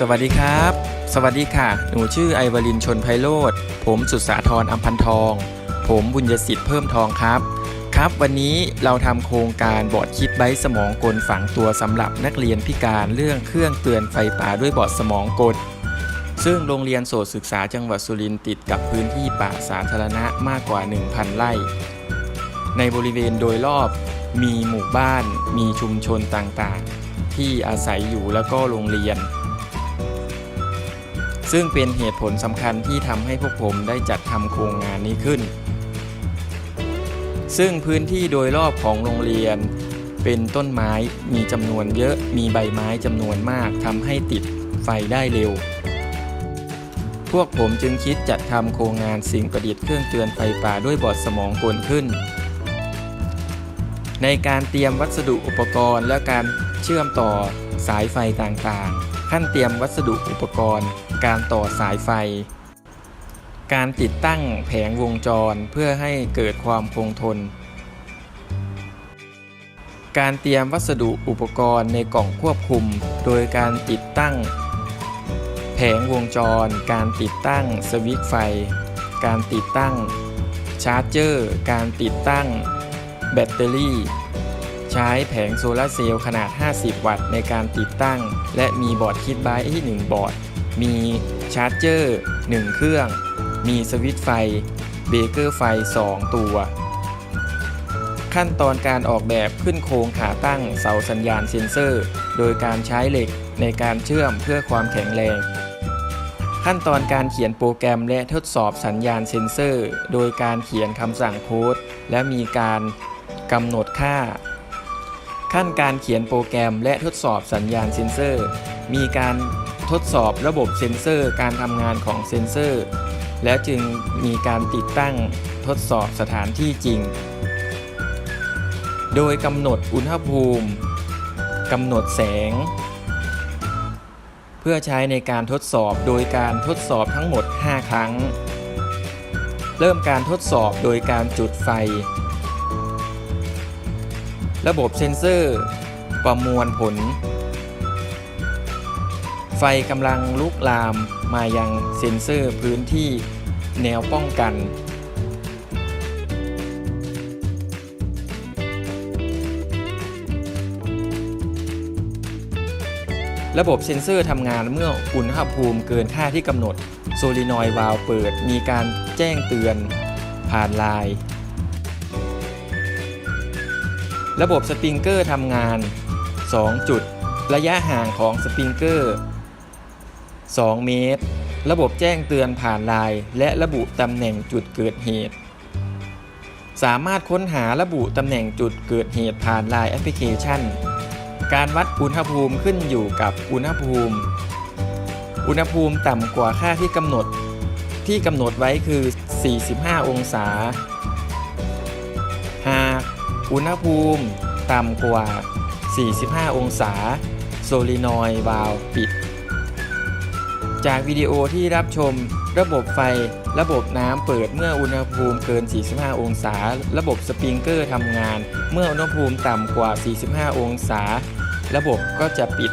สวัสดีครับ สวัสดีค่ะ หนูชื่อไอวลินชนไพโรธผมสุดสาธรอัมพันทอง ผมบุญยสิทธิ์เพิ่มทองครับ ครับ วันนี้เราทำโครงการบอร์ดคิดไบสมองกลฝังตัวสำหรับนักเรียนพิการเรื่องเครื่องเตือนไฟป่าด้วยบอร์ดสมองกล ซึ่งโรงเรียนโสตศึกษาจังหวัดสุรินทร์ติดกับพื้นที่ป่าสาธารณะมากกว่า 1,000 ไร่ ในบริเวณโดยรอบมีหมู่บ้าน มีชุมชนต่างๆ ที่อาศัยอยู่แล้วก็โรงเรียน ซึ่งเป็นเหตุผลสำคัญที่ทำให้พวกผมได้จัดทำโครงงานนี้ขึ้น ซึ่งพื้นที่โดยรอบของโรงเรียน เป็นต้นไม้มีจำนวนเยอะมีใบไม้จำนวนมากทำให้ติดไฟได้เร็ว พวกผมจึงคิดจัดทำโครงงานสิ่งประดิษฐ์เครื่องเตือนไฟป่าด้วยบอร์ดสมองกลขึ้น ในการเตรียมวัสดุอุปกรณ์และการเชื่อมต่อสายไฟต่างๆ ขั้นเตรียมวัสดุอุปกรณ์ การต่อสายไฟ การติดตั้งแผงวงจรเพื่อให้เกิดความคงทน การเตรียมวัสดุอุปกรณ์ในกล่องควบคุม โดยการติดตั้ง แผงวงจร การติดตั้งสวิตช์ไฟ การติดตั้งชาร์จเจอร์ การติดตั้งแบตเตอรี่ ใช้แผงโซลาร์เซลล์ขนาด 50 วัตต์ในการติดตั้ง และมีบอร์ดคิดไบต์ที่1บอร์ด มีชาร์จเจอร์ 1 เครื่อง มีสวิตช์ไฟ เบรกเกอร์ไฟ 2 ตัว ขั้นตอนการออกแบบขึ้นโครงขาตั้งเสาสัญญาณเซ็นเซอร์ โดยการใช้เหล็กในการเชื่อมเพื่อความแข็งแรง ขั้นตอนการเขียนโปรแกรมและทดสอบสัญญาณเซ็นเซอร์ โดยการเขียนคำสั่งโค้ด และมีการกำหนดค่า ขั้นการเขียนโปรแกรมและทดสอบสัญญาณเซ็นเซอร์ มีการทดสอบระบบเซ็นเซอร์ การทำงานของเซ็นเซอร์ แล้วจึงมีการติดตั้งทดสอบสถานที่จริง โดยกำหนดอุณหภูมิกำหนดแสง เพื่อใช้ในการทดสอบโดยการทดสอบทั้งหมด 5 ครั้ง เริ่มการทดสอบโดยการจุดไฟ ระบบเซ็นเซอร์ ประมวลผล ไฟกำลังลุกลามมายังเซ็นเซอร์พื้นที่แนวป้องกันระบบเซ็นเซอร์ทำงานเมื่ออุณหภูมิเกินค่าที่กำหนด โซลินอยด์วาล์วเปิด มีการแจ้งเตือนผ่านไลน์ ระบบสปริงเกอร์ทำงาน 2 จุด ระยะห่างของสปริงเกอร์ 2 เมตร ระบบแจ้งเตือนผ่านไลน์และระบุตำแหน่งจุดเกิดเหตุ สามารถค้นหาระบุตำแหน่งจุดเกิดเหตุผ่านไลน์แอปพลิเคชัน การวัดอุณหภูมิขึ้นอยู่กับอุณหภูมิ อุณหภูมิต่ำกว่าค่าที่กำหนด ที่กำหนดไว้คือ 45 องศาหาก อุณหภูมิ ต่ำกว่า 45 องศา โซลินอยด์วาล์วปิด จากวิดีโอที่รับชมระบบไฟระบบน้ำเปิดเมื่ออุณหภูมิเกิน 45 องศา ระบบสปริงเกอร์ทำงาน เมื่ออุณหภูมิต่ำกว่า 45 องศา ระบบก็จะปิด